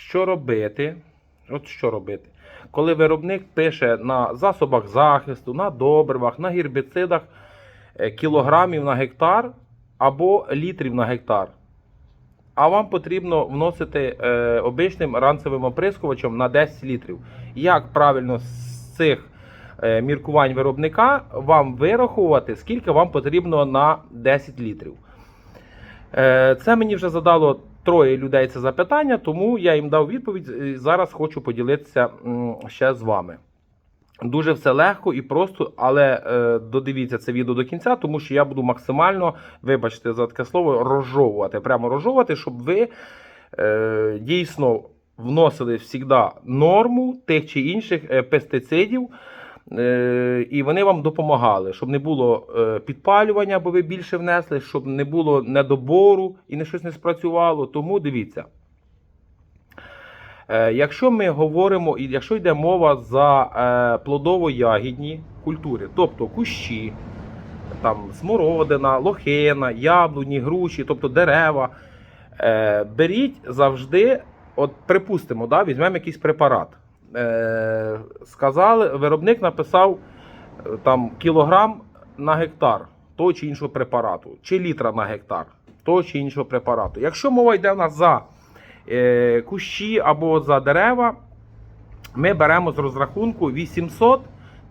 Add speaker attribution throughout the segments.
Speaker 1: що робити? От що робити? Коли виробник пише на засобах захисту, на добривах, на гербіцидах е, кілограмів на гектар або літрів на гектар. А вам потрібно вносити е, обичним ранцевим оприскувачем на 10 літрів. Як правильно з цих е, міркувань виробника вам вирахувати, скільки вам потрібно на 10 літрів? Е, Це мені вже задало троє людей це запитання, тому я їм дав відповідь. і Зараз хочу поділитися ще з вами. Дуже все легко і просто, але е, додивіться це відео до кінця, тому що я буду максимально, вибачте за таке слово, розжовувати. Прямо розжовувати, щоб ви е, дійсно вносили завжди норму тих чи інших е, пестицидів. Е, і вони вам допомагали, щоб не було е, підпалювання, бо ви більше внесли, щоб не було недобору і не щось не спрацювало. Тому дивіться. Е, Якщо ми говоримо, і якщо йде мова за плодово-ягідні культури, тобто кущі, там смородина, лохина, яблуні, груші, тобто дерева, беріть завжди, от припустимо, да, візьмемо якийсь препарат. Е, сказали, виробник написав е, там кілограм на гектар того чи іншого препарату, чи літра на гектар того чи іншого препарату. Якщо мова йде в нас за е, кущі або за дерева, ми беремо з розрахунку 800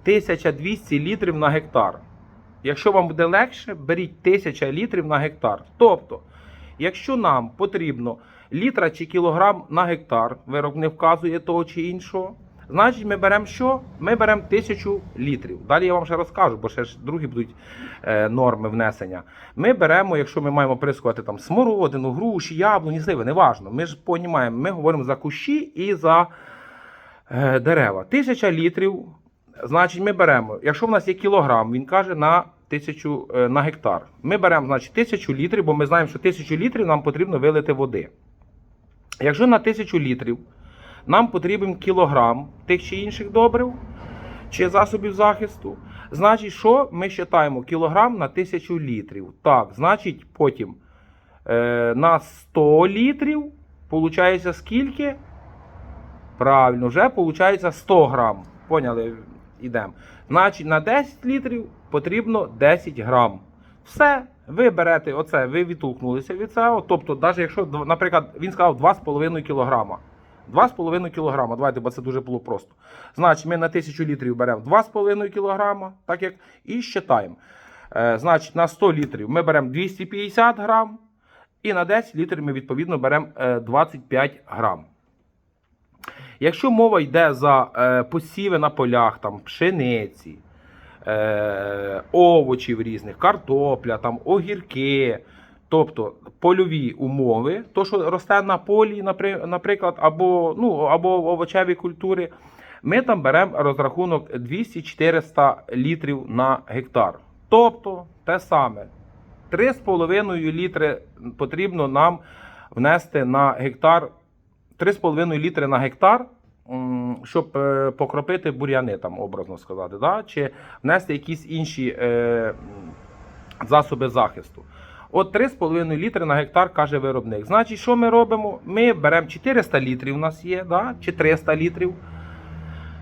Speaker 1: 1200 літрів на гектар. Якщо вам буде легше, беріть 1000 літрів на гектар. Тобто, якщо нам потрібно літра чи кілограм на гектар, виробник вказує того чи іншого, значить ми беремо що? Ми беремо 1000 літрів. Далі я вам ще розкажу, бо ще ж другі будуть е, норми внесення. Ми беремо, якщо ми маємо прискувати там смородину, груші, яблуні, сливи, неважно. Ми ж понімаємо, ми говоримо за кущі і за е, дерева. Тисяча літрів, значить, ми беремо, якщо в нас є кілограм, він каже на тисячу е, на гектар. Ми беремо, значить, тисячу літрів, бо ми знаємо, що тисячу літрів нам потрібно вилити води. Якщо на тисячу літрів нам потрібен кілограм тих чи інших добрив чи засобів захисту, значить, що ми вважаємо кілограм на тисячу літрів. Так, значить, потім е, на 100 літрів, виходить скільки? Правильно, вже виходить 100 грам. Поняли? Ідемо. Значить, на 10 літрів потрібно 10 грам. Все, ви берете оце, ви відтолкнулися від цього. Тобто, навіть якщо, наприклад, він сказав 2,5 кг. 2,5 кг. Давайте, бо це дуже було просто. Значить, ми на 1000 літрів беремо 2,5 кг, так як, і щитаємо. Е, значить, на 100 літрів ми беремо 250 грам. І на 10 літрів ми відповідно беремо е, 25 грам. Якщо мова йде за е, посіви на полях, там пшениці, е, овочів різних, картопля, там огірки, тобто польові умови, то, що росте на полі, наприклад, або, ну, або овочеві культури, ми там беремо розрахунок 200-400 літрів на гектар. Тобто те саме. 3,5 літри потрібно нам внести на гектар 3,5 літри на гектар, щоб е, покропити бур'яни, там, образно сказати, да? чи внести якісь інші е, засоби захисту. От 3,5 літри на гектар каже виробник. Значить, що ми робимо? Ми беремо 400 літрів, у нас є, да? чи 300 літрів.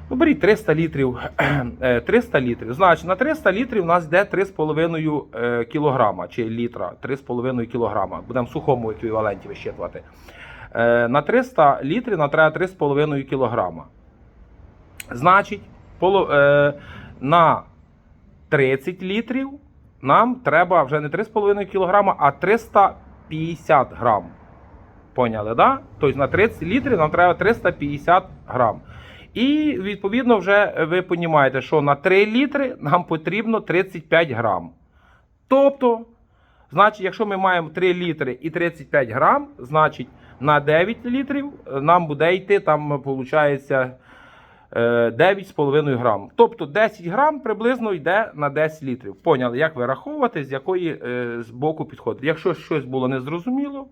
Speaker 1: Ну, беріть 300 літрів. Е, 300 літрів. Значить, на 300 літрів у нас йде 3,5 е, кілограма чи літра. 3,5 кілограма. Будемо в сухому еквіваленті вищитувати. Е, На 300 літрів нам треба 3,5 кілограма. Значить, е, на 30 літрів нам треба вже не 3,5 кілограма, а 350 грам. Поняли, да? Тобто на 30 літрів нам треба 350 грам. І відповідно вже ви розумієте, що на 3 літри нам потрібно 35 грам. Тобто, значить, якщо ми маємо 3 літри і 35 грам, значить на 9 літрів е, нам буде йти там, виходить, 9,5 грам. Тобто 10 грам приблизно йде на 10 літрів. Поняли, як вираховувати, з якої е, з боку підходить. Якщо щось було незрозуміло,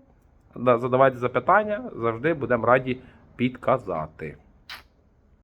Speaker 1: задавайте запитання, завжди будемо раді підказати.